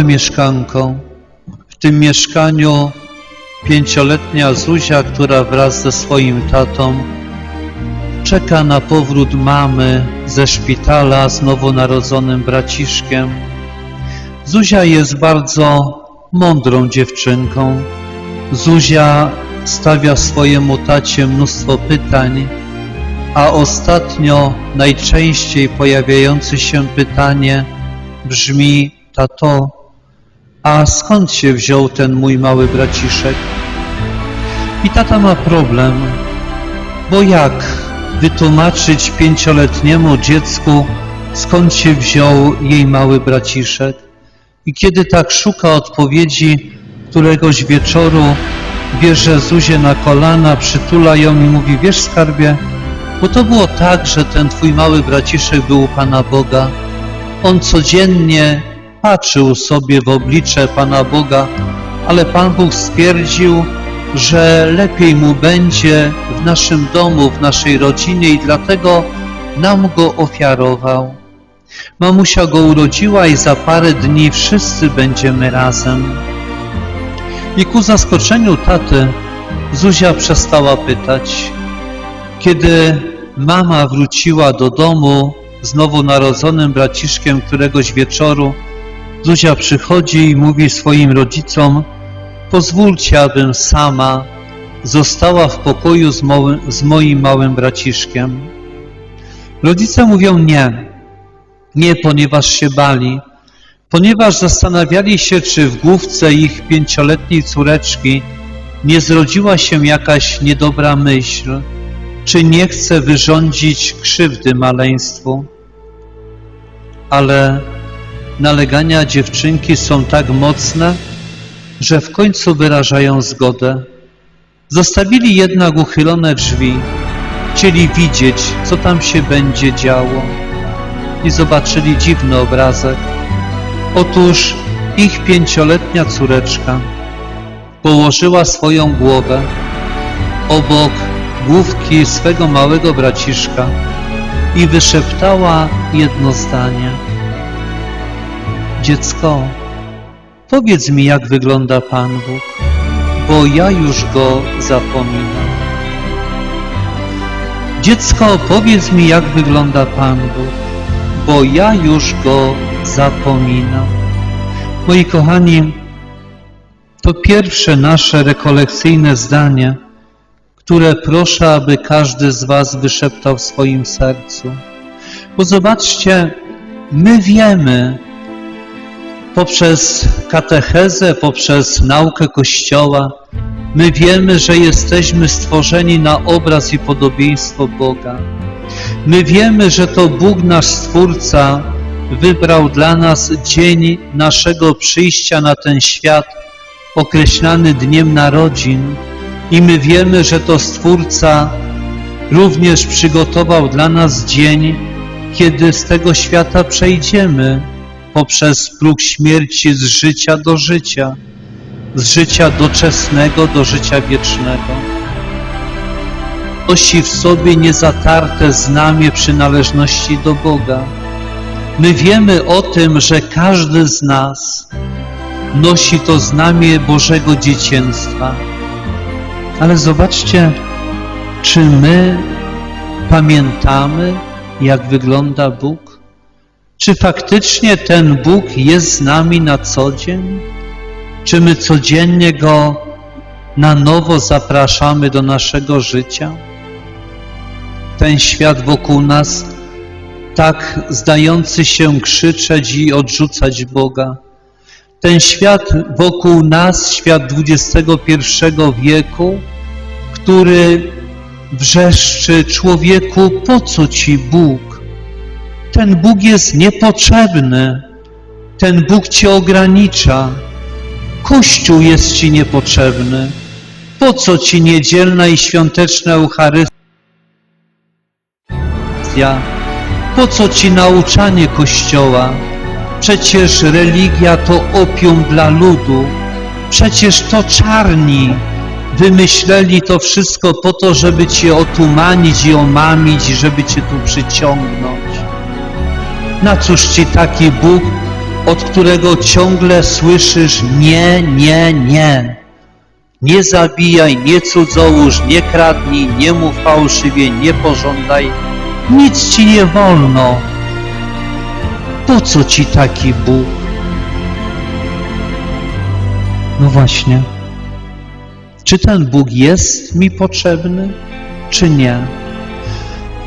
Małe mieszkanko. W tym mieszkaniu pięcioletnia Zuzia, która wraz ze swoim tatą czeka na powrót mamy ze szpitala z nowonarodzonym braciszkiem. Zuzia jest bardzo mądrą dziewczynką. Zuzia stawia swojemu tacie mnóstwo pytań, a ostatnio najczęściej pojawiające się pytanie brzmi: Tato, a skąd się wziął ten mój mały braciszek? I tata ma problem, bo jak wytłumaczyć pięcioletniemu dziecku, skąd się wziął jej mały braciszek? I kiedy tak szuka odpowiedzi, któregoś wieczoru bierze Zuzię na kolana, przytula ją i mówi, wiesz skarbie, bo to było tak, że ten twój mały braciszek był u Pana Boga. On codziennie patrzył sobie w oblicze Pana Boga, ale Pan Bóg stwierdził, że lepiej mu będzie w naszym domu, w naszej rodzinie i dlatego nam go ofiarował. Mamusia go urodziła i za parę dni wszyscy będziemy razem. I ku zaskoczeniu taty Zuzia przestała pytać. Kiedy mama wróciła do domu z nowonarodzonym braciszkiem któregoś wieczoru, Zuzia przychodzi i mówi swoim rodzicom, pozwólcie, abym sama została w pokoju z, moim, z moim małym braciszkiem. Rodzice mówią nie, nie, ponieważ się bali, ponieważ zastanawiali się, czy w główce ich pięcioletniej córeczki nie zrodziła się jakaś niedobra myśl, czy nie chce wyrządzić krzywdy maleństwu. Ale nalegania dziewczynki są tak mocne, że w końcu wyrażają zgodę. Zostawili jednak uchylone drzwi, chcieli widzieć, co tam się będzie działo i zobaczyli dziwny obrazek. Otóż ich pięcioletnia córeczka położyła swoją głowę obok główki swego małego braciszka i wyszeptała jedno zdanie. Dziecko, powiedz mi, jak wygląda Pan Bóg, bo ja już Go zapominam. Dziecko, powiedz mi, jak wygląda Pan Bóg, bo ja już Go zapominam. Moi kochani, to pierwsze nasze rekolekcyjne zdanie, które proszę, aby każdy z Was wyszeptał w swoim sercu. Bo zobaczcie, my wiemy poprzez katechezę, poprzez naukę Kościoła, my wiemy, że jesteśmy stworzeni na obraz i podobieństwo Boga. My wiemy, że to Bóg, nasz Stwórca, wybrał dla nas dzień naszego przyjścia na ten świat, określany Dniem Narodzin, i my wiemy, że to Stwórca również przygotował dla nas dzień, kiedy z tego świata przejdziemy poprzez próg śmierci z życia do życia, z życia doczesnego do życia wiecznego. Nosi w sobie niezatarte znamie przynależności do Boga. My wiemy o tym, że każdy z nas nosi to znamie Bożego dzieciństwa. Ale zobaczcie, czy my pamiętamy, jak wygląda Bóg? Czy faktycznie ten Bóg jest z nami na co dzień? Czy my codziennie Go na nowo zapraszamy do naszego życia? Ten świat wokół nas, tak zdający się krzyczeć i odrzucać Boga. Ten świat wokół nas, świat XXI wieku, który wrzeszczy człowieku, po co ci Bóg? Ten Bóg jest niepotrzebny, ten Bóg cię ogranicza, Kościół jest ci niepotrzebny. Po co ci niedzielna i świąteczna Eucharystia? Po co ci nauczanie Kościoła? Przecież religia to opium dla ludu. Przecież to czarni wymyśleli to wszystko po to, żeby cię otumanić i omamić, żeby cię tu przyciągnąć. Na cóż ci taki Bóg, od którego ciągle słyszysz nie, nie, nie. Nie zabijaj, nie cudzołóż, nie kradnij, nie mów fałszywie, nie pożądaj. Nic ci nie wolno. Po co ci taki Bóg? No właśnie. Czy ten Bóg jest mi potrzebny, czy nie?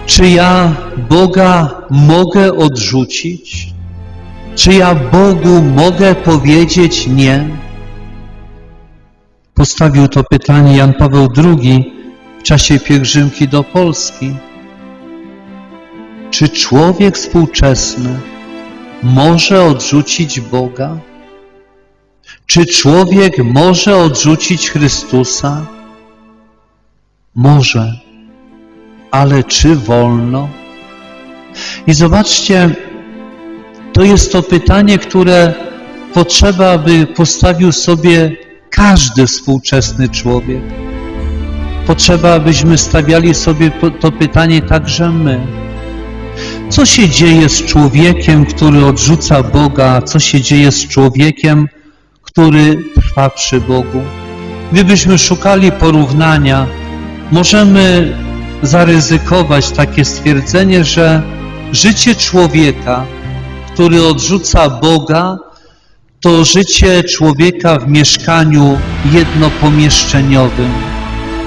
Czy ja Boga mogę odrzucić? Czy ja Bogu mogę powiedzieć nie? Postawił to pytanie Jan Paweł II w czasie pielgrzymki do Polski. Czy człowiek współczesny może odrzucić Boga? Czy człowiek może odrzucić Chrystusa? Może, ale czy wolno? I zobaczcie, to jest to pytanie, które potrzeba, aby postawił sobie każdy współczesny człowiek. Potrzeba, abyśmy stawiali sobie to pytanie także my. Co się dzieje z człowiekiem, który odrzuca Boga? Co się dzieje z człowiekiem, który trwa przy Bogu? Gdybyśmy szukali porównania, możemy zaryzykować takie stwierdzenie, że życie człowieka, który odrzuca Boga, to życie człowieka w mieszkaniu jednopomieszczeniowym.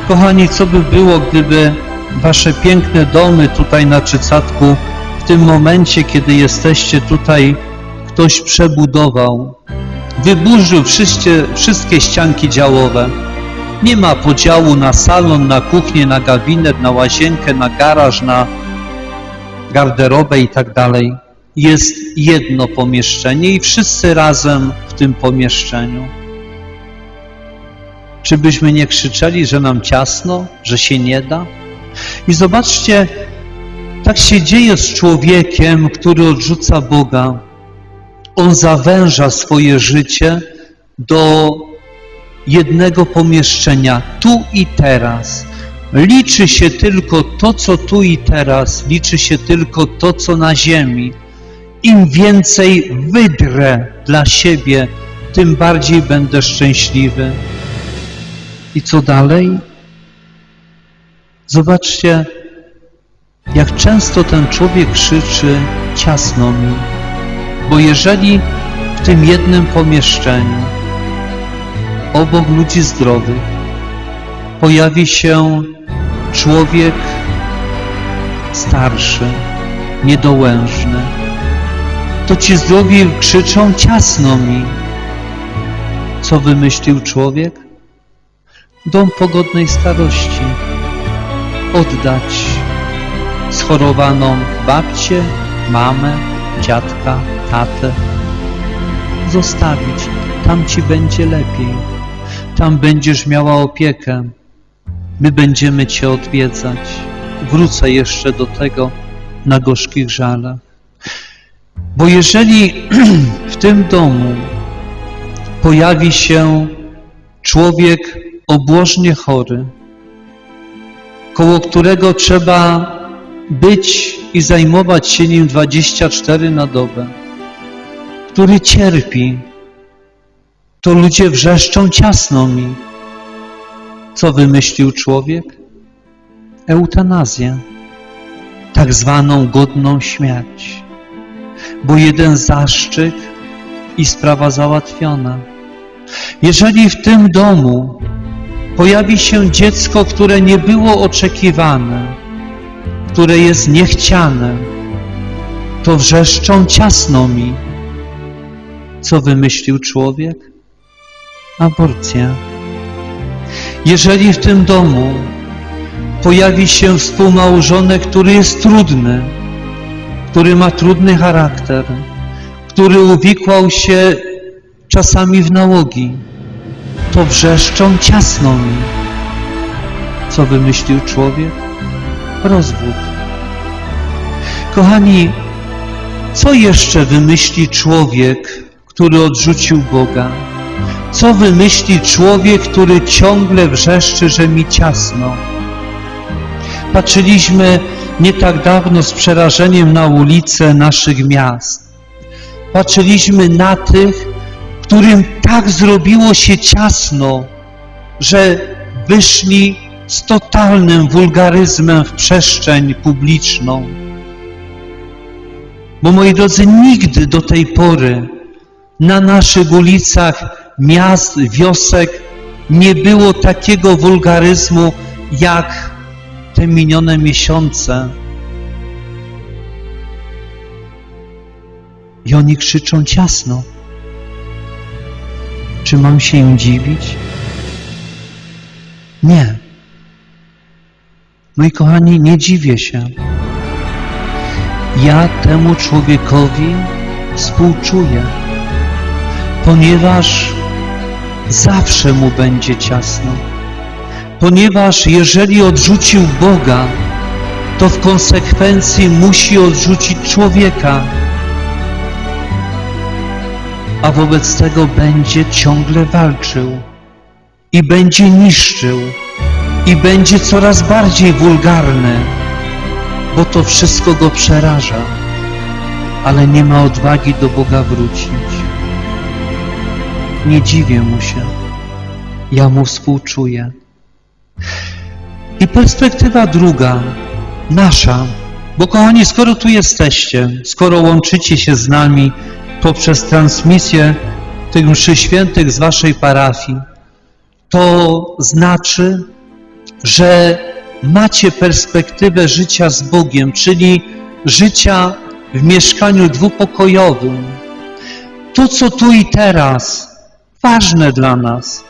Kochani, co by było, gdyby wasze piękne domy tutaj na Czycatku w tym momencie, kiedy jesteście tutaj, ktoś przebudował, wyburzył wszystkie, wszystkie ścianki działowe. Nie ma podziału na salon, na kuchnię, na gabinet, na łazienkę, na garaż, na garderobę i tak dalej. Jest jedno pomieszczenie i wszyscy razem w tym pomieszczeniu. Czy byśmy nie krzyczeli, że nam ciasno, że się nie da? I zobaczcie, tak się dzieje z człowiekiem, który odrzuca Boga. On zawęża swoje życie do jednego pomieszczenia, tu i teraz. Liczy się tylko to, co tu i teraz, liczy się tylko to, co na ziemi. Im więcej wydrę dla siebie, tym bardziej będę szczęśliwy. I co dalej? Zobaczcie, jak często ten człowiek krzyczy ciasno mi, bo jeżeli w tym jednym pomieszczeniu obok ludzi zdrowych pojawi się człowiek starszy, niedołężny, to ci zdrowi krzyczą ciasno mi. Co wymyślił człowiek? Dom pogodnej starości. Oddać schorowaną babcię, mamę, dziadka, tatę. Zostawić. Tam ci będzie lepiej. Tam będziesz miała opiekę. My będziemy cię odwiedzać. Wrócę jeszcze do tego na gorzkich żalach. Bo jeżeli w tym domu pojawi się człowiek obłożnie chory, koło którego trzeba być i zajmować się nim 24 na dobę, który cierpi, to ludzie wrzeszczą ciasno mi. Co wymyślił człowiek? Eutanazję, tak zwaną godną śmierć bo jeden zaszczyt i sprawa załatwiona. Jeżeli w tym domu pojawi się dziecko, które nie było oczekiwane, które jest niechciane, to wrzeszczą ciasno mi. Co wymyślił człowiek? Aborcja. Jeżeli w tym domu pojawi się współmałżonek, który jest trudny, który ma trudny charakter, który uwikłał się czasami w nałogi, to wrzeszczą ciasno mi. Co wymyślił człowiek? Rozwód. Kochani, co jeszcze wymyśli człowiek, który odrzucił Boga? Co wymyśli człowiek, który ciągle wrzeszczy, że mi ciasno? Patrzyliśmy nie tak dawno z przerażeniem na ulice naszych miast. patrzyliśmy na tych, którym tak zrobiło się ciasno, że wyszli z totalnym wulgaryzmem w przestrzeń publiczną. Bo moi drodzy, nigdy do tej pory na naszych ulicach miast, wiosek nie było takiego wulgaryzmu jak te minione miesiące. I oni krzyczą ciasno. Czy mam się im dziwić? Nie. Moi kochani, nie dziwię się. Ja temu człowiekowi współczuję, ponieważ zawsze mu będzie ciasno. Ponieważ jeżeli odrzucił Boga, to w konsekwencji musi odrzucić człowieka, a wobec tego będzie ciągle walczył i będzie niszczył i będzie coraz bardziej wulgarny, bo to wszystko go przeraża, ale nie ma odwagi do Boga wrócić. Nie dziwię mu się, ja mu współczuję. I perspektywa druga, nasza, bo kochani, skoro tu jesteście, skoro łączycie się z nami poprzez transmisję tych mszy świętych z waszej parafii, to znaczy, że macie perspektywę życia z Bogiem, czyli życia w mieszkaniu dwupokojowym. To, co tu i teraz, ważne dla nas,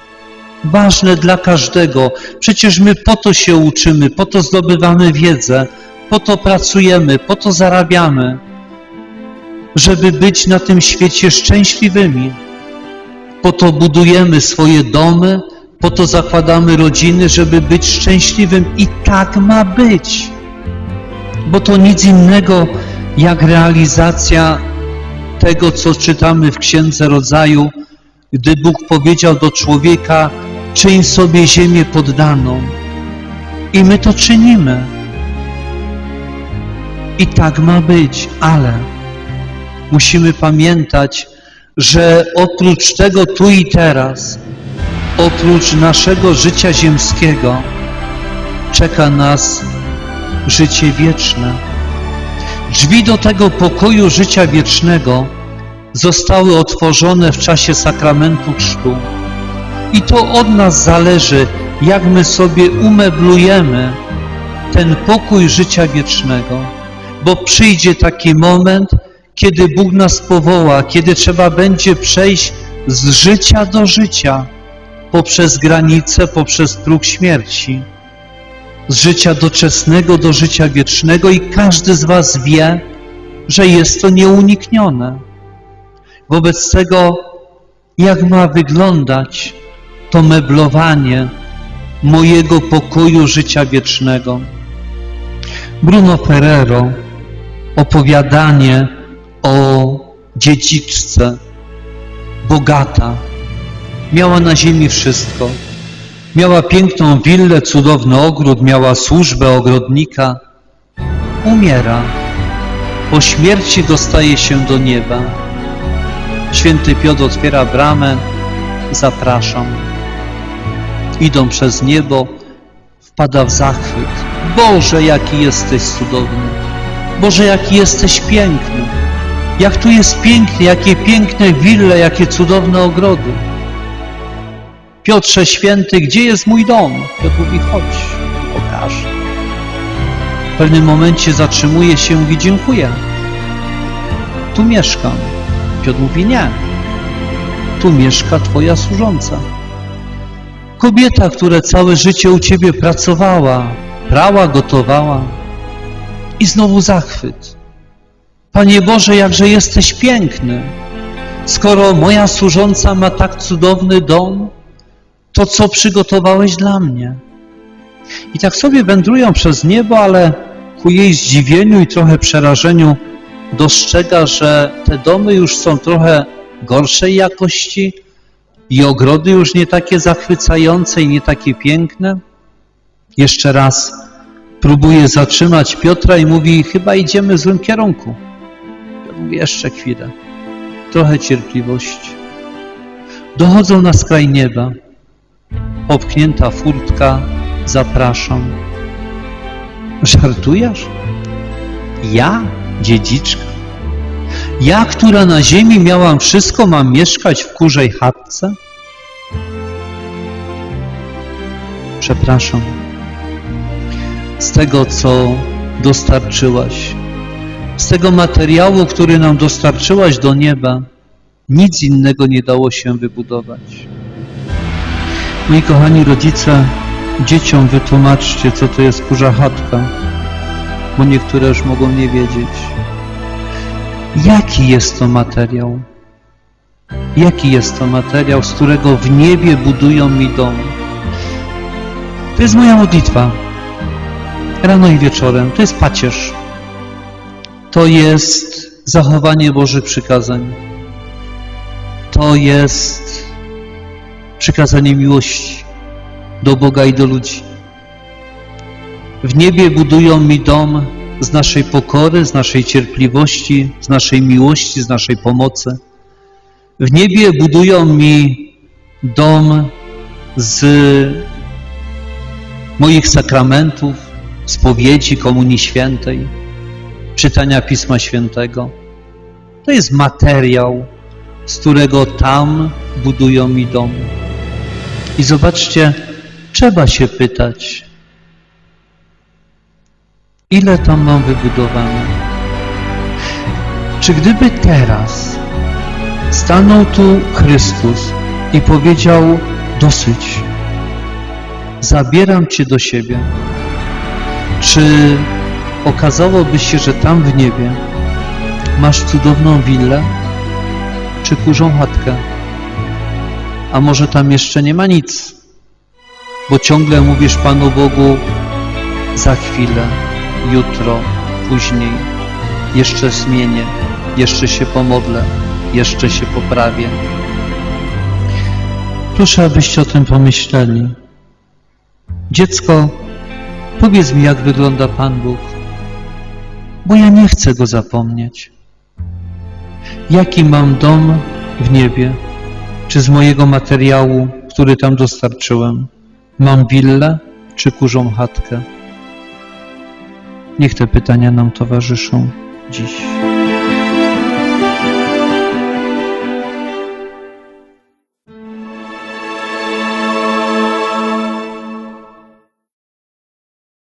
ważne dla każdego. Przecież my po to się uczymy, po to zdobywamy wiedzę, po to pracujemy, po to zarabiamy, żeby być na tym świecie szczęśliwymi. Po to budujemy swoje domy, po to zakładamy rodziny, żeby być szczęśliwym i tak ma być. Bo to nic innego jak realizacja tego, co czytamy w Księdze Rodzaju, gdy Bóg powiedział do człowieka, czyń sobie ziemię poddaną. I my to czynimy. I tak ma być, ale musimy pamiętać, że oprócz tego tu i teraz, oprócz naszego życia ziemskiego, czeka nas życie wieczne. Drzwi do tego pokoju życia wiecznego zostały otworzone w czasie sakramentu chrztu. I to od nas zależy, jak my sobie umeblujemy ten pokój życia wiecznego, bo przyjdzie taki moment, kiedy Bóg nas powoła, kiedy trzeba będzie przejść z życia do życia, poprzez granicę, poprzez próg śmierci, z życia doczesnego do życia wiecznego i każdy z Was wie, że jest to nieuniknione. Wobec tego, jak ma wyglądać to meblowanie mojego pokoju życia wiecznego. Bruno Ferrero, opowiadanie o dziedziczce, bogata, miała na ziemi wszystko. Miała piękną willę, cudowny ogród, miała służbę ogrodnika. Umiera. Po śmierci dostaje się do nieba. Święty Piotr otwiera bramę, zapraszam. Idą przez niebo, wpada w zachwyt. Boże, jaki jesteś cudowny. Boże, jaki jesteś piękny. Jak tu jest pięknie, jakie piękne wille, jakie cudowne ogrody. Piotrze Święty, gdzie jest mój dom? Piotr mówi, chodź, pokażę. W pewnym momencie zatrzymuje się i dziękuję. Tu mieszkam. Piotr mówi, nie. Tu mieszka Twoja służąca. Kobieta, która całe życie u Ciebie pracowała, prała, gotowała i znowu zachwyt. Panie Boże, jakże jesteś piękny. Skoro moja służąca ma tak cudowny dom, to co przygotowałeś dla mnie? I tak sobie wędrują przez niebo, ale ku jej zdziwieniu i trochę przerażeniu dostrzega, że te domy już są trochę gorszej jakości i ogrody już nie takie zachwycające i nie takie piękne. Jeszcze raz próbuje zatrzymać Piotra i mówi, chyba idziemy w złym kierunku. Ja mówi, jeszcze chwilę. trochę cierpliwości. Dochodzą na skraj nieba. Popchnięta furtka, zapraszam. Żartujesz? Ja, dziedziczka? Ja, która na ziemi miałam wszystko, mam mieszkać w kurzej chatce? Przepraszam. Z tego, co dostarczyłaś, z tego materiału, który nam dostarczyłaś do nieba, nic innego nie dało się wybudować. Moi kochani rodzice, dzieciom wytłumaczcie, co to jest kurza chatka, bo niektóre już mogą nie wiedzieć. Jaki jest to materiał? Jaki jest to materiał, z którego w niebie budują mi dom? To jest moja modlitwa. Rano i wieczorem. To jest pacierz. To jest zachowanie Bożych przykazań. To jest przykazanie miłości do Boga i do ludzi. W niebie budują mi dom z naszej pokory, z naszej cierpliwości, z naszej miłości, z naszej pomocy. W niebie budują mi dom z moich sakramentów, spowiedzi, komunii świętej, czytania Pisma Świętego. To jest materiał, z którego tam budują mi dom. I zobaczcie, trzeba się pytać, ile tam mam wybudowane? Czy gdyby teraz stanął tu Chrystus i powiedział dosyć, zabieram Cię do siebie, czy okazałoby się, że tam w niebie masz cudowną willę, czy kurzą chatkę? A może tam jeszcze nie ma nic, bo ciągle mówisz Panu Bogu za chwilę, jutro, później, jeszcze zmienię, jeszcze się pomodlę, jeszcze się poprawię. Proszę, abyście o tym pomyśleli. Dziecko, powiedz mi, jak wygląda Pan Bóg, bo ja nie chcę Go zapomnieć. Jaki mam dom w niebie? Czy z mojego materiału, który tam dostarczyłem, mam willę czy kurzą chatkę? Niech te pytania nam towarzyszą dziś.